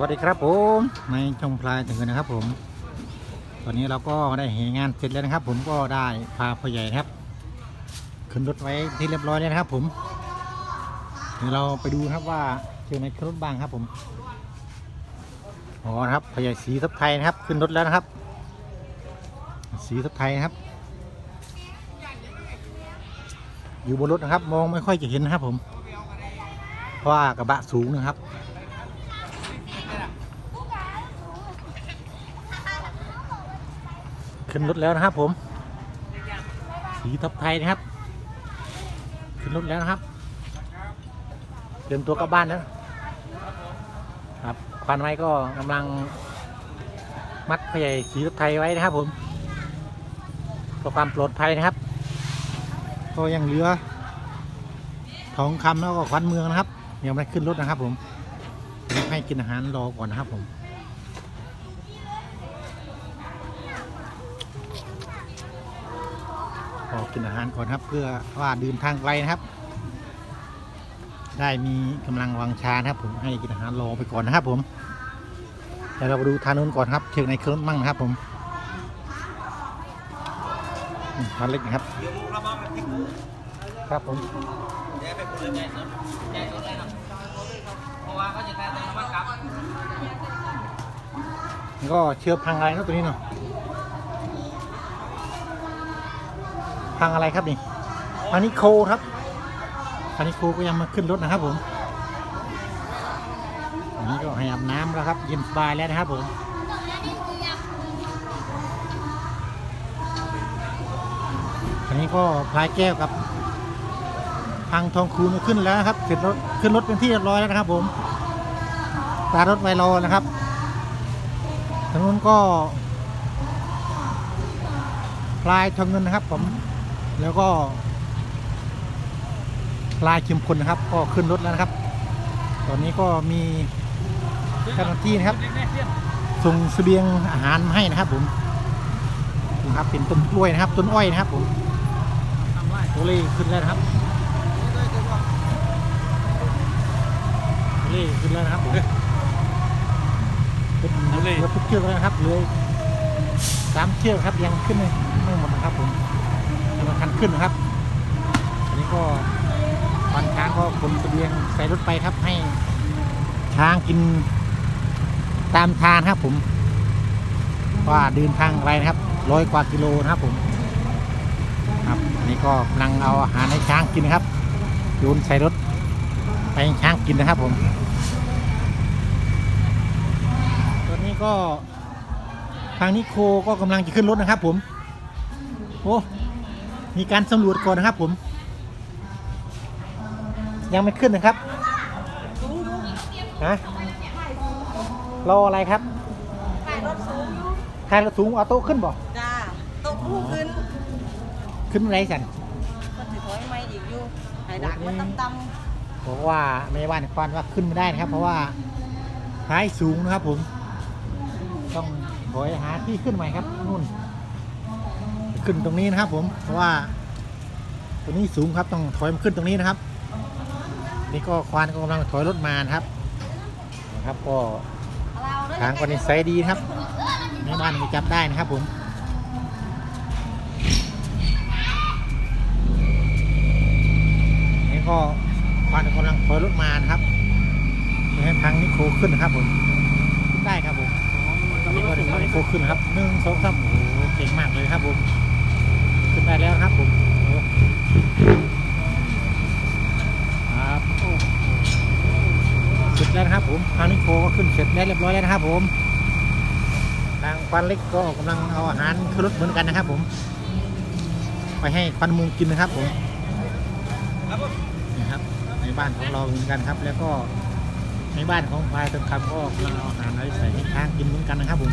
สวัสดีครับผมในช่องพลายถึงนะครับผม ตอนนี้เราก็ได้เหงานเสร็จแล้วนะครับ ผมก็ได้พาพ่อใหญ่ครับ ขึ้นรถไว้ที่เรียบร้อยแล้วนะครับ ผมเดี๋ยวเราไปดูครับว่าเจอในรถบ้างครับ ผมอ๋อครับพ่อใหญ่สีทับไทยนะครับ ขึ้นรถแล้วนะครับ สีทับไทยครับ อยู่บนรถนะครับ มองไม่ค่อยจะเห็นนะครับ ผม เพราะว่ากระบะสูงนะครับ ขึ้นรถแล้วนะครับผม สีทับไทยนะครับ ขึ้นรถแล้วนะครับ เตรียมตัวกลับบ้านแล้วครับควันไว้ก็กำลังมัดพยายสีทับไทยไว้นะครับ ผมเพื่อความปลอดภัยนะครับก็ยังเหลือทองคำแล้วก็ควันเมืองนะครับยังไม่ได้ขึ้นรถนะครับ ผมให้กินอาหารรอก่อนนะครับผม อกินอาหารก่อนครับ เพื่อว่าเดินทางไกลนะครับ ได้มีกำลังวังชานะครับผมให้กินอาหารรอไปก่อนนะครับผมเดี๋ยวเราไปดูทางนู้นก่อนครับเชิงในเครื่องมั่งนะครับผมทานเล็กนะครับครับผมก็เชือกพังอะไรเนาะตัวนี้เนาะ พังอะไรครับนี่พันนิโคครับพันนิโคก็ยังมาขึ้นรถนะครับผมอันนี้ก็ให้อาบน้ำแล้วครับเย็นสบายแล้วนะครับผมอันนี้ก็พลายแก้วกับพังทองคูณขึ้นแล้วนะครับเสร็จรถขึ้นรถเป็นที่เรียบร้อยแล้วนะครับ ผมตารถไวรอนะครับทางนู้นก็พลายทองเงินนะครับผม แล้วก็พลายชิมพลนะครับ ก็ขึ้นรถแล้วนะครับ ตอนนี้ก็มีเจ้าหน้าที่นะครับส่งเสบียงอาหารมาให้นะครับผมดูครับเป็นต้นกล้วยนะครับต้นอ้อยนะครับผมตัวเลขขึ้นแล้วนะครับตัวเลขขึ้นแล้วนะครับผมเป็นเหลือทุกเชือกแล้วนะครับเหลือสามเชือกครับยังขึ้นไม่ไม่หมดนะครับผม ยังไม่ทันขึ้นนะครับ อันนี้ก็วันช้างก็ขนเสบียงใส่รถไปครับ ให้ช้างกินตามทางครับผม ว่าเดินทางไกลนะครับร้อยกว่ากิโลนะครับผมครับอันนี้ก็กำลังเอาอาหารให้ช้างกินนะครับโยนใส่รถไปให้ช้างกินนะครับผมตอนนี้ก็ทางนิโคก็กำลังจะขึ้นรถนะครับผม โอ้ มีการสำรวจก่อนนะครับผม ยังไม่ขึ้นนะครับฮะรออะไรครับถ่ายรถสูงอยู่ทายรถสูงเอาโต๊ะขึ้นบ่จ้าตกผู้ขึ้น ขึ้นอะไรสันก็ถือถอยไม่อีกอยู่หายดักมันตำตบอกว่าไม่ว่านควันว่าขึ้นไม่ได้นะครับ เพราะว่าท้ายสูงนะครับผม ต้องถอยหาที่ขึ้นใหม่ครับนู่น ขึ้นตรงนี้นะครับ ผมเพราะว่าตรงนี้สูงครับต้องถอยมาขึ้นตรงนี้นะครับ นี่ก็ควานก็กำลังถอยรถมานะครับนะครับก็ำเราด้วยทางก็นิสัยดีครับในบ้านก็จับได้นะครับผมนี่ก็ควานกำลังถอยรถมานะครับเพื่อให้ทางนิโคขึ้นนะครับผมได้ครับผมนี่ก็ทางนิโคขึ้นครับหนึ่งสองสามโอ้โหเก่งมากเลยครับผม ขึ้นได้แล้วครับผมครับเสร็จแล้วนะครับผมทานิโคก็ขึ้นเสร็จแล้วเรียบร้อยแล้วนะครับผมทางควันเล็กก็กำลังเอาอาหารขึ้นรถเหมือนกันนะครับ ผม ไปให้ควันมุงกินนะครับผมครับนี่ครับ ในบ้านของเราเหมือนกันครับ แล้วก็ในบ้านของพายต้นคำก็กำลังเอาอาหารไว้ใส่ให้ช้างกินเหมือนกันนะครับผม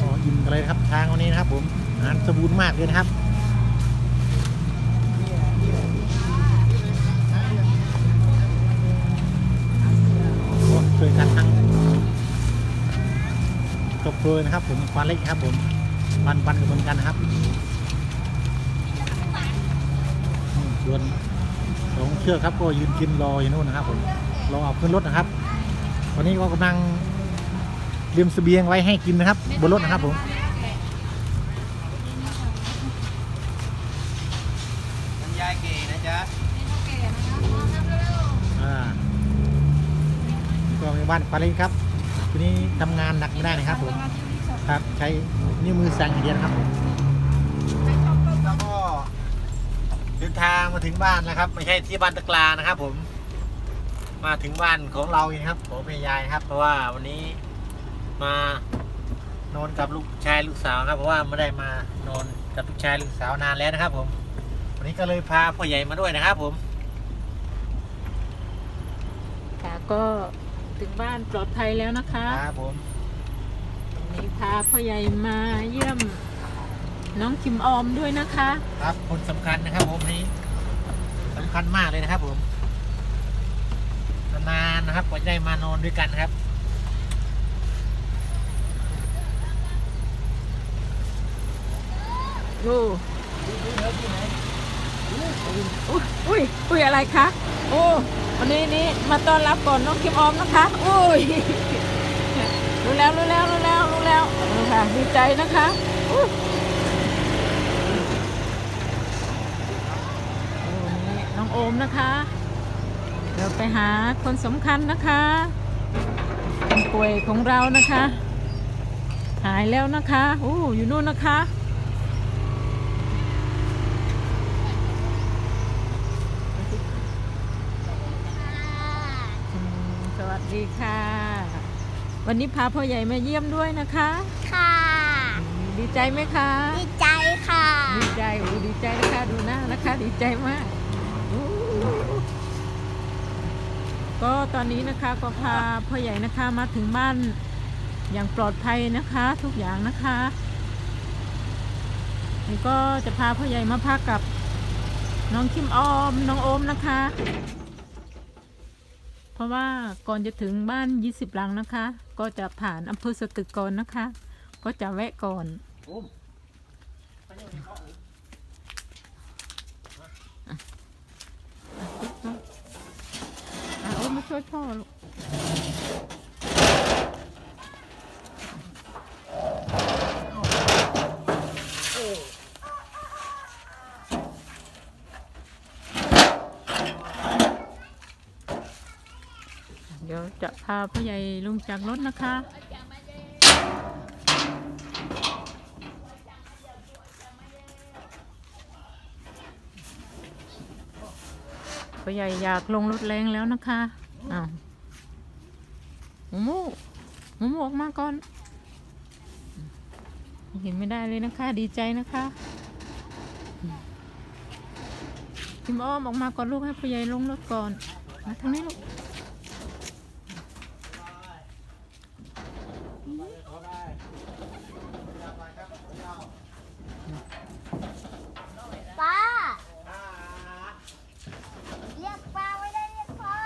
ก็อิ่มกัน เลยครับช้างวันนี้นะครับ ผมอาหารสมบูรณ์มากเลยนะครับก็ช่วยกันทั้งจบเลยนะครับ ผมควานเล็กครับ ผมปันปันกันเหมือนกันนะครับส่วนสองเชือกครับก็ยืนกินรออยู่นู่นนะครับ ผมรอเอาขึ้นรถนะครับ ตอนนี้ก็กำลังเตรียมเสบียงไว้ให้กินนะครับ บนรถนะครับผม นี่ก็มีบ้านปาลินครับทีนี้ทำงานหนักไม่ได้นะครับผมครับใช้นิ้วมือสั่งอย่างเดียวนครับผมแล้วก็เดินทางมาถึงบ้านนะครับ ไม่ใช่ที่บ้านตะกลานะครับ ผม มาถึงบ้านของเราเองครับผมเป็นยายครับ เพราะว่าวันนี้มานอนกับลูกชายลูกสาวครับ เพราะว่าไม่ได้มานอนกับลูกชายลูกสาวนานแล้วนะครับ ผม วันนี้ก็เลยพาพ่อใหญ่มาด้วยนะครับ ผมค่ะก็ ถึงบ้านปลอดภัยแล้วนะคะครับผมวันนี้พาพ่อใหญ่มาเยี่ยมน้องคิมออมด้วยนะคะ ครับคนสำคัญนะครับผมนี้สำคัญมากเลยนะครับผมนานๆนะครับกว่าจะได้มานอนด้วยกันครับ ดูอุ้ ยอุ้ยอุ้ยอะไรคะโอ้วันนี้นี่มาต้อนรับก่อนน้องคิมออมนะคะอุ้ยรู้แล้วรู้แล้วรู้แล้วรู้แล้วค่ะดีใจนะคะอุ้ยโอ้นี่น้องโอมนะคะเดี๋ยวไปหาคนสำคัญนะคะคนป่วยของเรานะคะ หายแล้วนะคะโอ้อยู่นู่นนะคะ อืมสวัส ดีค่ะ วันนี้พาพ่อใหญ่มาเยี่ยมด้วยนะคะ ค่ะอืมดีใจไหมคะ ดีใจค่ะ ดีใจโอ้ดีใจนะคะดูหน้านะคะ ดีใจมากอู้ก็ตอนนี้นะคะก็พาพ่อใหญ่นะคะมาถึงบ้านอย่างปลอดภัยนะคะ ทุกอย่างนะคะนี่ก็จะพาพ่อใหญ่มาพักกับน้องคิมออมน้องโอมนะคะ เพราะว่าก่อนจะถึงบ้าน 20หลังนะคะ ก็จะผ่านอำเภอสตึกก่อนนะคะ ก็จะแวะก่อนอะโอ้มาช่วยพ่อลูกเดี๋ยวจะ พาพ่อใหญ่ลงจากรถนะคะ พ่อใหญ่อยากลงรถแรงแล้วนะคะอ้าวหมูหมูมูมูออกมาก่อน เห็นไม่ได้เลยนะคะ ดีใจนะคะพิมอ้อมออกมาก่อนลูกให้พ่อใหญ่ลงรถก่อนมาทางนี้ลูก ป้า เรียกป้าไม่ได้เรียกพ่อ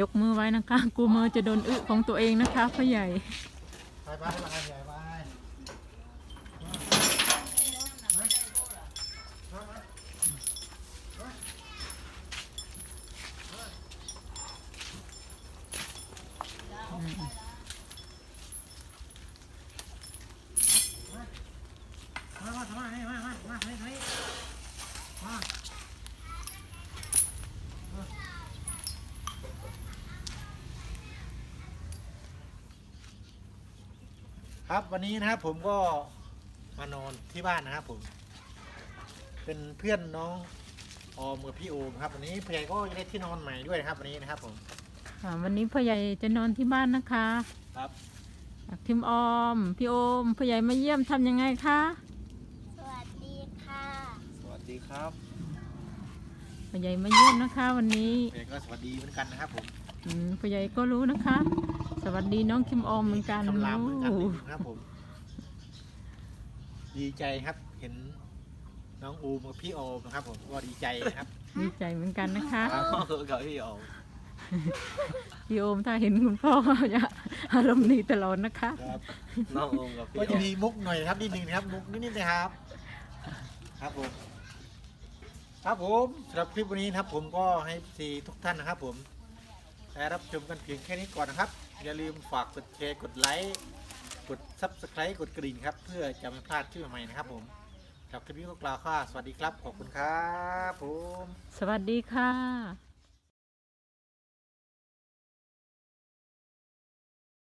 ยกมือไว้นะคะกลัวมือจะโดนอึของตัวเองนะคะพ่อใหญ่ ครับวันนี้นะครับผมก็มานอนที่บ้านนะครับผม เป็นเพื่อนน้องออมกับพี่โอมครับวันนี้พี่ใหญ่ก็ได้ที่นอนใหม่ด้วยนะครับวันนี้นะครับผมอ่าวันนี้พ่อใหญ่จะนอนที่บ้านนะคะครับพิมออม พี่โอมพ่อใหญ่มาเยี่ยมทำยังไงคะสวัสดีค่ะ สวัสดีครับพ่อใหญ่มาเยี่ยมนะคะ วันนี้พี่ใหญ่ก็สวัสดีเหมือนกันนะครับผมอืมพ่อใหญ่ก็รู้นะคะ สวัสดีน้องคิมออมเหมือนกันคำรามเหมือนกันโอ้นะครับผม ดีใจครับ เห็นน้องอูมกับพี่โอมนะครับ ผมก็ดีใจนะครับดีใจเหมือนกันนะคะครับกับพี่โอมพี่โอมถ้าเห็นคุณพ่อจะอารมณ์ดีตลอดนะคะครับน้องโอมกับพี่ก็จะมีมุกหน่อยนะครับนิดนึงนะครับ มุกนิดๆนะครับ ครับผม ครับผมสำหรับคลิปวันนี้นะครับ ผมก็ให้สีทุกท่านนะครับ ผม ได้รับชมกันเพียงแค่นี้ก่อนนะครับ อย่าลืมฝากกดแชร์กดไลค์กด subscribe กดกระดิ่งครับ เพื่อจะไม่พลาดชื่อใหม่นะครับผมสำหรับคลิปนี้ก็กล่าวค่ะสวัสดีครับ ขอบคุณครับผม สวัสดีค่ะ